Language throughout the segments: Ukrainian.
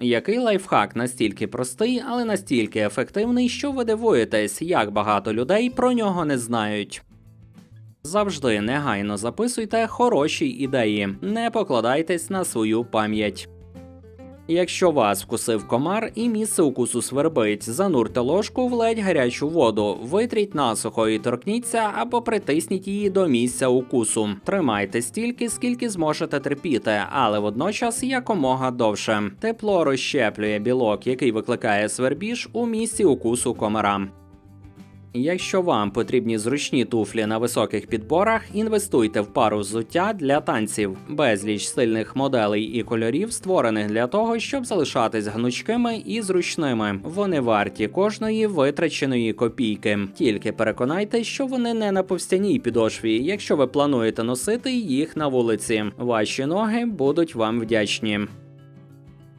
Який лайфхак настільки простий, але настільки ефективний, що ви дивуєтесь, як багато людей про нього не знають. Завжди негайно записуйте хороші ідеї, не покладайтесь на свою пам'ять. Якщо вас вкусив комар і місце укусу свербить, занурте ложку в ледь гарячу воду, витріть насухо і торкніться або притисніть її до місця укусу. Тримайте стільки, скільки зможете терпіти, але водночас якомога довше. Тепло розщеплює білок, який викликає свербіж у місці укусу комара. Якщо вам потрібні зручні туфлі на високих підборах, інвестуйте в пару взуття для танців. Безліч стильних моделей і кольорів створених для того, щоб залишатись гнучкими і зручними. Вони варті кожної витраченої копійки. Тільки переконайтесь, що вони не на повстяній підошві, якщо ви плануєте носити їх на вулиці. Ваші ноги будуть вам вдячні.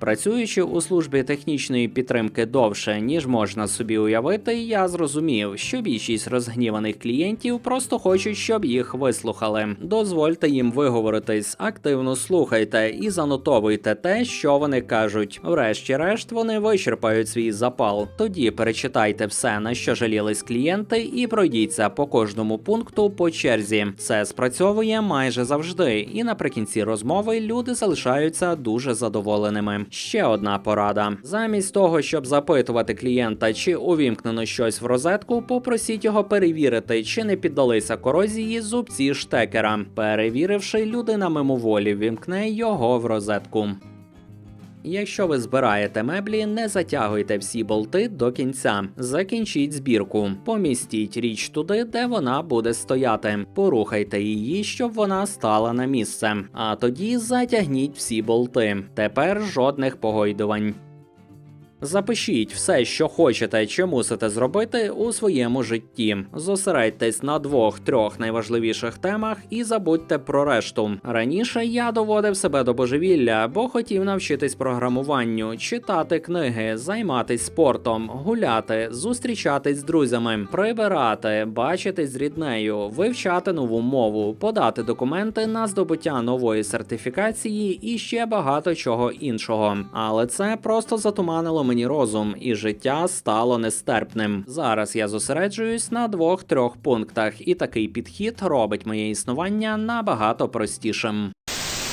Працюючи у службі технічної підтримки довше, ніж можна собі уявити, я зрозумів, що більшість розгніваних клієнтів просто хочуть, щоб їх вислухали. Дозвольте їм виговоритись, активно слухайте і занотовуйте те, що вони кажуть. Врешті-решт, вони вичерпають свій запал. Тоді перечитайте все, на що жалілись клієнти, і пройдіться по кожному пункту по черзі. Це спрацьовує майже завжди, і наприкінці розмови люди залишаються дуже задоволеними. Ще одна порада: замість того, щоб запитувати клієнта, чи увімкнено щось в розетку, попросіть його перевірити, чи не піддалися корозії зубці штекера. Перевіривши, людина мимоволі вімкне його в розетку. Якщо ви збираєте меблі, не затягуйте всі болти до кінця. Закінчіть збірку. Помістіть річ туди, де вона буде стояти. Порухайте її, щоб вона стала на місце. А тоді затягніть всі болти. Тепер жодних погойдувань. Запишіть все, що хочете чи мусите зробити у своєму житті. Зосередьтесь на двох-трьох найважливіших темах і забудьте про решту. Раніше я доводив себе до божевілля, бо хотів навчитись програмуванню, читати книги, займатись спортом, гуляти, зустрічатись з друзями, прибирати, бачитись з ріднею, вивчати нову мову, подати документи на здобуття нової сертифікації і ще багато чого іншого. Але це просто затуманило мені розум, і життя стало нестерпним. Зараз я зосереджуюсь на двох-трьох пунктах, і такий підхід робить моє існування набагато простішим.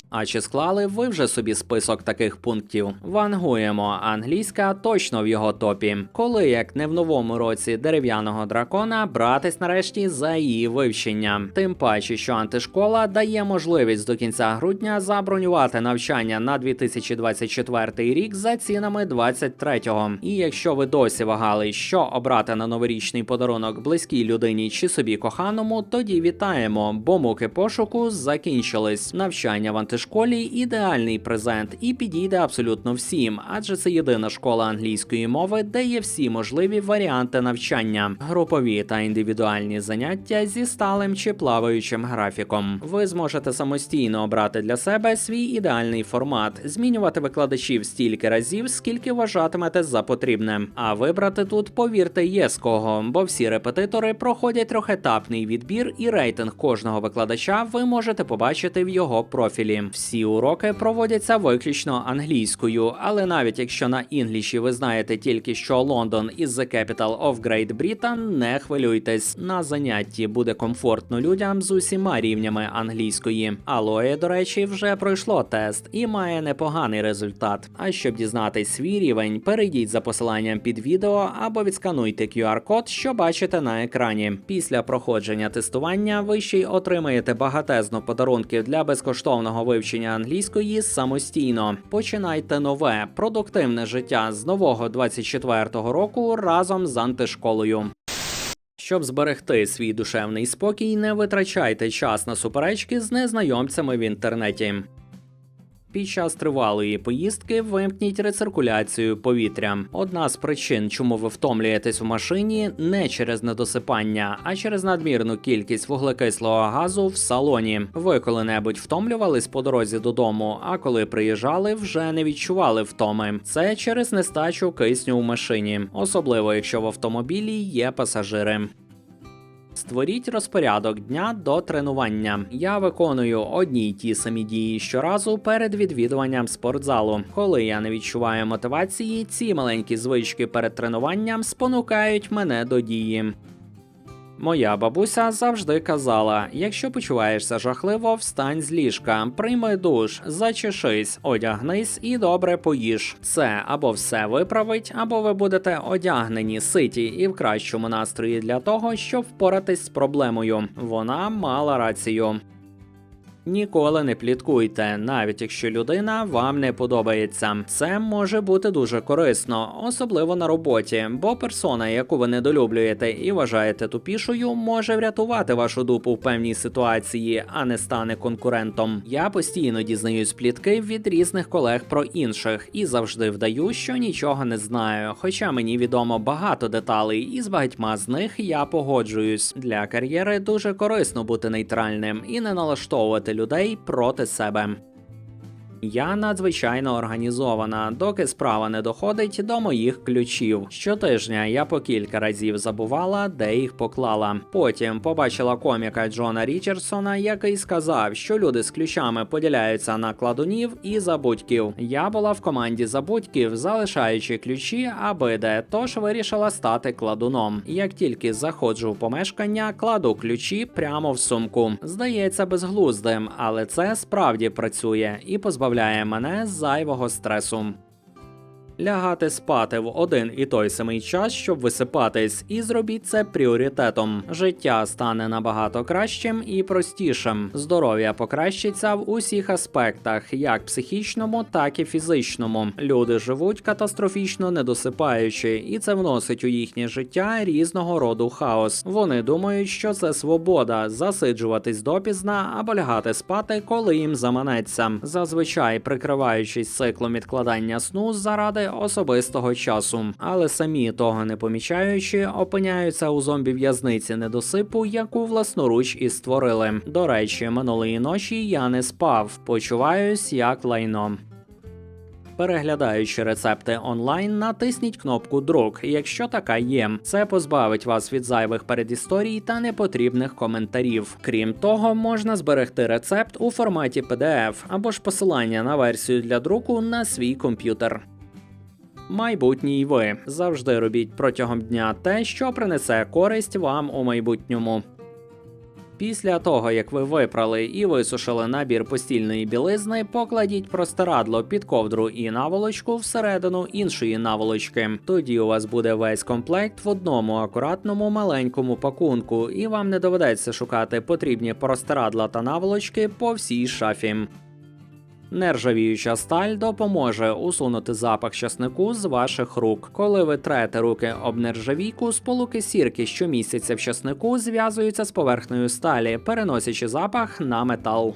А чи склали ви вже собі список таких пунктів? Вангуємо, англійська точно в його топі. Коли як не в новому році дерев'яного дракона братись нарешті за її вивчення. Тим паче, що антишкола дає можливість до кінця грудня забронювати навчання на 2024 рік за цінами 23-го. І якщо ви досі вагали, що обрати на новорічний подарунок близькій людині чи собі коханому, тоді вітаємо, бо муки пошуку закінчились. Навчання в антишколі ідеальний презент і підійде абсолютно всім, адже це єдина школа англійської мови, де є всі можливі варіанти навчання, групові та індивідуальні заняття зі сталим чи плаваючим графіком. Ви зможете самостійно обрати для себе свій ідеальний формат, змінювати викладачів стільки разів, скільки вважатимете за потрібне. А вибрати тут, повірте, є з кого, бо всі репетитори проходять трьохетапний відбір, і рейтинг кожного викладача ви можете побачити в його профілі. Всі уроки проводяться виключно англійською, але навіть якщо на інгліші ви знаєте тільки що Лондон is the capital of Great Britain, не хвилюйтесь. На занятті буде комфортно людям з усіма рівнями англійської. Алоє, до речі, вже пройшло тест і має непоганий результат. А щоб дізнатись свій рівень, перейдіть за посиланням під відео або відскануйте QR-код, що бачите на екрані. Після проходження тестування ви ще й отримаєте багатезно подарунків для безкоштовного вивчення англійської самостійно. Починайте нове продуктивне життя з нового 24-го року разом з антишколою. Щоб зберегти свій душевний спокій, не витрачайте час на суперечки з незнайомцями в інтернеті. Під час тривалої поїздки вимкніть рециркуляцію повітря. Одна з причин, чому ви втомлюєтесь у машині, не через недосипання, а через надмірну кількість вуглекислого газу в салоні. Ви коли-небудь втомлювались по дорозі додому, а коли приїжджали, вже не відчували втоми. Це через нестачу кисню у машині, особливо якщо в автомобілі є пасажири. Створіть розпорядок дня до тренування. Я виконую одні й ті самі дії щоразу перед відвідуванням спортзалу. Коли я не відчуваю мотивації, ці маленькі звички перед тренуванням спонукають мене до дії. Моя бабуся завжди казала: якщо почуваєшся жахливо, встань з ліжка, прийми душ, зачешись, одягнись і добре поїж. Це або все виправить, або ви будете одягнені, ситі і в кращому настрої для того, щоб впоратись з проблемою. Вона мала рацію. Ніколи не пліткуйте, навіть якщо людина вам не подобається. Це може бути дуже корисно, особливо на роботі, бо персона, яку ви недолюблюєте і вважаєте тупішою, може врятувати вашу дупу в певній ситуації, а не стане конкурентом. Я постійно дізнаюсь плітки від різних колег про інших і завжди вдаю, що нічого не знаю. Хоча мені відомо багато деталей, і з багатьма з них я погоджуюсь. Для кар'єри дуже корисно бути нейтральним і не налаштовувати людей проти себе. Я надзвичайно організована, доки справа не доходить до моїх ключів. Щотижня я по кілька разів забувала, де їх поклала. Потім побачила коміка Джона Річардсона, який сказав, що люди з ключами поділяються на кладунів і забудьків. Я була в команді забудьків, залишаючи ключі, аби де, тож вирішила стати кладуном. Як тільки заходжу в помешкання, кладу ключі прямо в сумку. Здається безглуздим, але це справді працює і позбавляє мене зайвого стресу. Лягати спати в один і той самий час, щоб висипатись, і зробіть це пріоритетом. Життя стане набагато кращим і простішим. Здоров'я покращиться в усіх аспектах, як психічному, так і фізичному. Люди живуть катастрофічно недосипаючи, і це вносить у їхнє життя різного роду хаос. Вони думають, що це свобода засиджуватись допізна або лягати спати, коли їм заманеться. Зазвичай прикриваючись циклом відкладання сну заради особистого часу, але самі того не помічаючи, опиняються у зомбі в'язниці недосипу, яку власноруч і створили. До речі, минулої ночі я не спав, почуваюсь як лайно. Переглядаючи рецепти онлайн, натисніть кнопку Друк, якщо така є. Це позбавить вас від зайвих передісторій та непотрібних коментарів. Крім того, можна зберегти рецепт у форматі PDF або ж посилання на версію для друку на свій комп'ютер. Майбутній ви завжди робіть протягом дня те, що принесе користь вам у майбутньому. Після того, як ви випрали і висушили набір постільної білизни, покладіть простирадло під ковдру і наволочку всередину іншої наволочки. Тоді у вас буде весь комплект в одному акуратному маленькому пакунку, і вам не доведеться шукати потрібні простирадла та наволочки по всій шафі. Нержавіюча сталь допоможе усунути запах часнику з ваших рук. Коли ви трете руки об нержавійку, сполуки сірки, що містяться в часнику, зв'язуються з поверхнею сталі, переносячи запах на метал.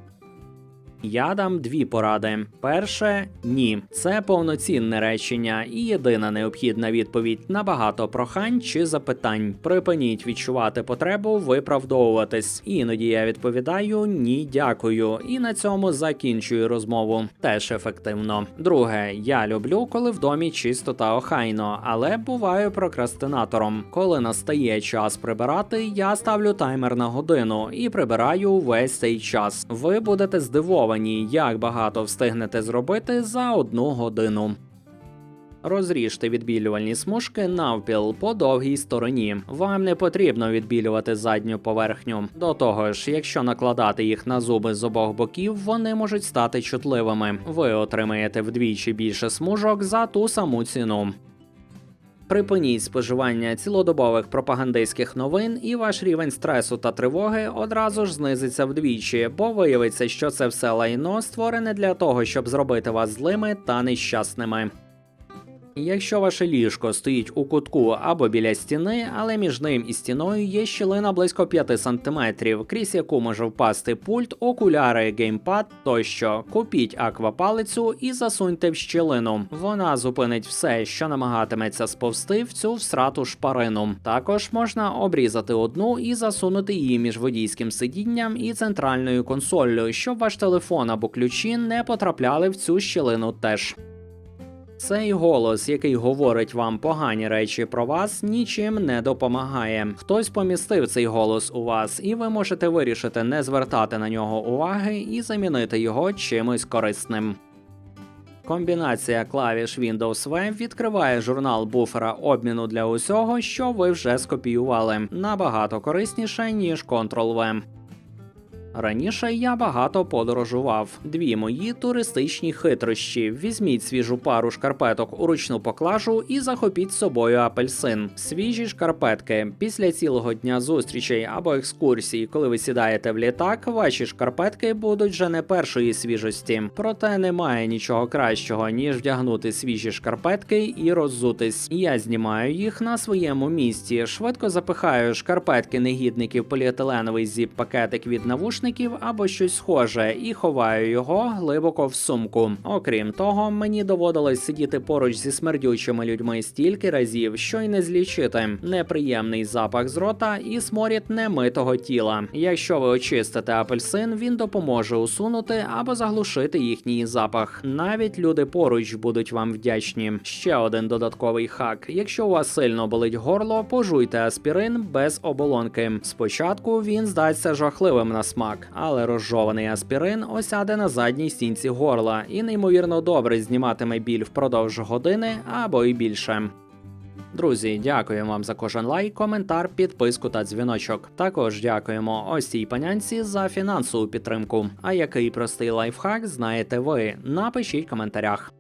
Я дам дві поради. Перше ні. Це повноцінне речення і єдина необхідна відповідь на багато прохань чи запитань. Припиніть відчувати потребу виправдовуватись. Іноді я відповідаю ні, дякую. І на цьому закінчую розмову. Теж ефективно. Друге, я люблю, коли в домі чисто та охайно, але буваю прокрастинатором. Коли настає час прибирати, я ставлю таймер на годину і прибираю весь цей час. Ви будете здивовані, як багато встигнете зробити за одну годину. Розріжте відбілювальні смужки навпіл по довгій стороні. Вам не потрібно відбілювати задню поверхню. До того ж, якщо накладати їх на зуби з обох боків, вони можуть стати чутливими. Ви отримаєте вдвічі більше смужок за ту саму ціну. Припиніть споживання цілодобових пропагандистських новин, і ваш рівень стресу та тривоги одразу ж знизиться вдвічі, бо виявиться, що це все лайно створене для того, щоб зробити вас злими та нещасними. Якщо ваше ліжко стоїть у кутку або біля стіни, але між ним і стіною є щілина близько 5 см, крізь яку може впасти пульт, окуляри, геймпад тощо, купіть аквапалицю і засуньте в щілину. Вона зупинить все, що намагатиметься сповзти в цю всрату шпарину. Також можна обрізати одну і засунути її між водійським сидінням і центральною консоллю, щоб ваш телефон або ключі не потрапляли в цю щілину теж. Цей голос, який говорить вам погані речі про вас, нічим не допомагає. Хтось помістив цей голос у вас, і ви можете вирішити не звертати на нього уваги і замінити його чимось корисним. Комбінація клавіш Windows V відкриває журнал буфера обміну для усього, що ви вже скопіювали, набагато корисніше ніж Ctrl-V. Раніше я багато подорожував. Дві мої туристичні хитрощі. Візьміть свіжу пару шкарпеток у ручну поклажу і захопіть з собою апельсин. Свіжі шкарпетки. Після цілого дня зустрічей або екскурсій, коли ви сідаєте в літак, ваші шкарпетки будуть вже не першої свіжості. Проте немає нічого кращого, ніж вдягнути свіжі шкарпетки і роззутись. Я знімаю їх на своєму місці, швидко запихаю шкарпетки негідників поліетиленовий зіп-пакетик від навушників або щось схоже, і ховаю його глибоко в сумку. Окрім того, мені доводилось сидіти поруч зі смердючими людьми стільки разів, що й не злічити. Неприємний запах з рота і сморід немитого тіла. Якщо ви очистите апельсин, він допоможе усунути або заглушити їхній запах. Навіть люди поруч будуть вам вдячні. Ще один додатковий хак. Якщо у вас сильно болить горло, пожуйте аспірин без оболонки. Спочатку він здасться жахливим на смак, але розжований аспірин осяде на задній стінці горла і неймовірно добре зніматиме біль впродовж години або й більше. Друзі, дякуємо вам за кожен лайк, коментар, підписку та дзвіночок. Також дякуємо ось цій панянці за фінансову підтримку. А який простий лайфхак знаєте ви? Напишіть в коментарях.